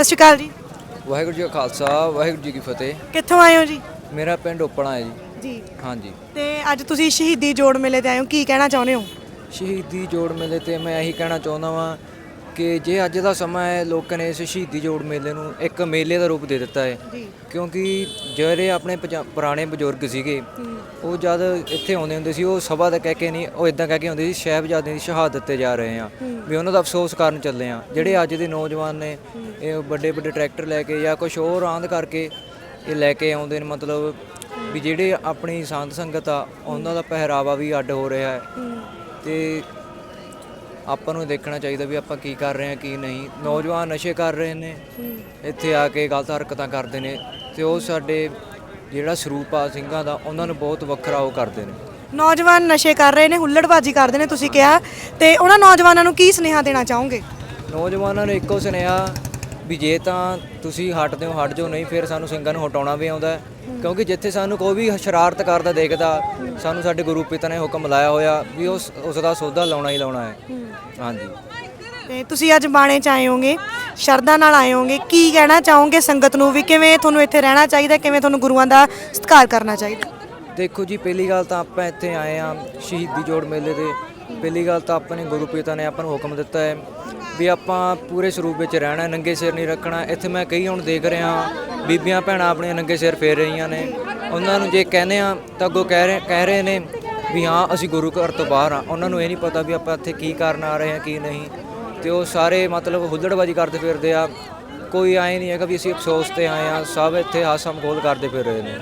ਸਤਿ ਸ਼੍ਰੀ ਅਕਾਲ ਜੀ। ਵਾਹਿਗੁਰੂ ਜੀ ਕਾ ਖਾਲਸਾ ਵਾਹਿਗੁਰੂ ਜੀ ਕੀ ਫਤਿਹ। ਕਿੱਥੋਂ ਆਏ ਹੋ ਜੀ? ਮੇਰਾ ਪਿੰਡ ਓਪਣਾ ਹੈ ਜੀ। ਜੀ। ਹਾਂਜੀ। ਤੇ ਅੱਜ ਤੁਸੀਂ ਸ਼ਹੀਦੀ ਜੋੜ ਮੇਲੇ ਤੇ ਆਏ ਹੋ ਕੀ ਕਹਿਣਾ ਚਾਹੁੰਦੇ ਹੋ? ਸ਼ਹੀਦੀ ਜੋੜ ਮੇਲੇ ਤੇ ਮੈਂ ਇਹੀ ਕਹਿਣਾ ਚਾਹੁੰਦਾ ਵਾਂ ਕਿ ਜੇ ਅੱਜ ਦਾ ਸਮਾਂ ਹੈ ਲੋਕਾਂ ਨੇ ਇਸ ਸ਼ਹੀਦੀ ਜੋੜ ਮੇਲੇ ਨੂੰ ਇੱਕ ਮੇਲੇ ਦਾ ਰੂਪ ਦੇ ਦਿੱਤਾ ਹੈ। ਕਿਉਂਕਿ ਜਿਹੜੇ ਆਪਣੇ ਪੰਜਾ- ਪੁਰਾਣੇ ਬਜ਼ੁਰਗ ਸੀਗੇ ਉਹ ਜਦ ਇੱਥੇ ਆਉਂਦੇ ਹੁੰਦੇ ਸੀ ਉਹ ਸਭਾ ਦਾ ਕਹਿ ਕੇ ਨਹੀਂ ਉਹ ਇਦਾਂ ਕਹਿ ਕੇ ਆਉਂਦੇ ਸੀ ਸਾਹਿਬਜ਼ਾਦਿਆਂ ਦੀ ਸ਼ਹਾਦਤ ਤੇ ਜਾ ਰਹੇ ਆ ਵੀ ਉਹਨਾਂ ਦਾ ਅਫਸੋਸ ਕਰਨ ਚੱਲੇ ਆ ਜਿਹੜੇ ਅੱਜ ਦੇ ਨੌਜਵਾਨ ਨੇ ਇਹ ਵੱਡੇ ਵੱਡੇ ਟਰੈਕਟਰ ਲੈ ਕੇ ਜਾਂ ਕੁਝ ਹੋਰ ਆਂਦ ਕਰਕੇ ਇਹ ਲੈ ਕੇ ਆਉਂਦੇ ਨੇ ਮਤਲਬ ਵੀ ਜਿਹੜੇ ਆਪਣੀ ਸੰਤ ਸੰਗਤ ਆ ਉਹਨਾਂ ਦਾ ਪਹਿਰਾਵਾ ਵੀ ਅੱਡ ਹੋ ਰਿਹਾ ਹੈ। ਤੇ ਆਪਾਂ ਨੂੰ ਦੇਖਣਾ ਚਾਹੀਦਾ ਵੀ ਆਪਾਂ ਕੀ ਕਰ ਰਹੇ ਹਾਂ ਕੀ ਨਹੀਂ। ਨੌਜਵਾਨ ਨਸ਼ੇ ਕਰ ਰਹੇ ਨੇ। ਇੱਥੇ ਆ ਕੇ ਗਲਤ ਹਰਕਤਾਂ ਕਰਦੇ ਨੇ ਤੇ ਉਹ ਸਾਡੇ ਜਿਹੜਾ ਸਰੂਪ ਆ ਸਿੰਘਾਂ ਦਾ ਉਹਨਾਂ ਨੂੰ ਬਹੁਤ ਵੱਖਰਾ ਉਹ ਕਰਦੇ ਨੇ। ਨੌਜਵਾਨ ਨਸ਼ੇ ਕਰ ਰਹੇ ਨੇ ਹੁੱਲੜਬਾਜੀ ਕਰਦੇ ਨੇ ਤੁਸੀਂ ਕਿਹਾ। ਤੇ ਉਹਨਾਂ ਨੌਜਵਾਨਾਂ ਨੂੰ ਕੀ ਸੁਨੇਹਾ ਦੇਣਾ ਚਾਹੋਗੇ? ਨੌਜਵਾਨਾਂ ਨੂੰ ਇੱਕੋ ਸੁਨੇਹਾ ਵੀ ਜੇ ਤਾਂ ਤੁਸੀਂ ਹਟਦੇ ਹੋ ਹਟ ਜਾਓ ਨਹੀਂ ਫਿਰ ਸਾਨੂੰ ਸਿੰਘਾਂ ਨੂੰ ਹਟਾਉਣਾ ਵੀ ਆਉਂਦਾ ਹੈ। ਕਿਉਂਕਿ ਜਿੱਥੇ ਸਾਨੂੰ ਕੋਈ ਵੀ ਸ਼ਰਾਰਤ ਕਰਦਾ ਦੇਖਦਾ ਸਾਨੂੰ ਸਾਡੇ ਗੁਰੂ ਪਿਤਾ ਨੇ ਹੁਕਮ ਲਾਇਆ ਹੋਇਆ ਵੀ ਉਸ ਉਸ ਦਾ ਸੌਦਾ ਲਾਉਣਾ ਹੀ ਲਾਉਣਾ ਹੈ। ਹਾਂਜੀ। ਤੇ ਤੁਸੀਂ ਅੱਜ ਬਾਣੇ ਚ ਆਏ ਹੋਗੇ ਸ਼ਰਧਾ ਨਾਲ ਆਏ ਹੋਗੇ ਕੀ ਕਹਿਣਾ ਚਾਹੋਗੇ ਸੰਗਤ ਨੂੰ ਵੀ? ਕਿਵੇਂ ਤੁਹਾਨੂੰ ਇੱਥੇ ਰਹਿਣਾ ਚਾਹੀਦਾ ਕਿਵੇਂ ਤੁਹਾਨੂੰ ਗੁਰੂਆਂ ਦਾ ਸਤਿਕਾਰ ਕਰਨਾ ਚਾਹੀਦਾ? ਦੇਖੋ ਜੀ ਪਹਿਲੀ ਗੱਲ ਤਾਂ ਆਪਾਂ ਇੱਥੇ ਆਏ ਆ ਸ਼ਹੀਦੀ ਜੋੜ ਮੇਲੇ ਤੇ। ਪਹਿਲੀ ਗੱਲ ਤਾਂ ਆਪਣੇ ਗੁਰੂ ਪਿਤਾ ਨੇ ਆਪਾਂ ਨੂੰ ਹੁਕਮ ਦਿੱਤਾ ਹੈ। ਵੀ ਆਪਾਂ ਪੂਰੇ ਸਰੂਪ ਵਿੱਚ ਰਹਿਣਾ, ਨੰਗੇ ਸਿਰ ਨਹੀਂ ਰੱਖਣਾ। ਇੱਥੇ ਮੈਂ ਕਈ ਹੁਣ ਦੇਖ ਰਿਹਾ ਬੀਬੀਆਂ ਭੈਣਾਂ ਆਪਣੀਆਂ ਨੰਗੇ ਸਿਰ ਫੇਰ ਰਹੀਆਂ ਨੇ। ਉਹਨਾਂ ਨੂੰ ਜੇ ਕਹਿੰਦੇ ਆ ਤਾਂ ਅੱਗੋਂ ਕਹਿ ਰਹੇ ਕਹਿ ਰਹੇ ਨੇ ਵੀ ਹਾਂ, ਅਸੀਂ ਗੁਰੂ ਘਰ ਤੋਂ ਬਾਹਰ ਆ ਉਹਨਾਂ ਨੂੰ ਇਹ ਨਹੀਂ ਪਤਾ ਵੀ ਆਪਾਂ ਇੱਥੇ ਕੀ ਕਰਨ ਆ ਰਹੇ ਹਾਂ, ਕੀ ਨਹੀਂ। ਤੇ ਉਹ ਸਾਰੇ ਮਤਲਬ ਹੁੱਲੜਬਾਜੀ ਕਰਦੇ ਫਿਰਦੇ ਆ। ਕੋਈ ਆਏ ਨਹੀਂ ਹੈਗਾ ਵੀ ਅਸੀਂ ਅਫਸੋਸ ਤੇ ਆਏ ਆ ਸਭ ਇੱਥੇ ਹਾਸਾ ਮਖੌਲ ਕਰਦੇ ਫਿਰ ਰਹੇ ਨੇ।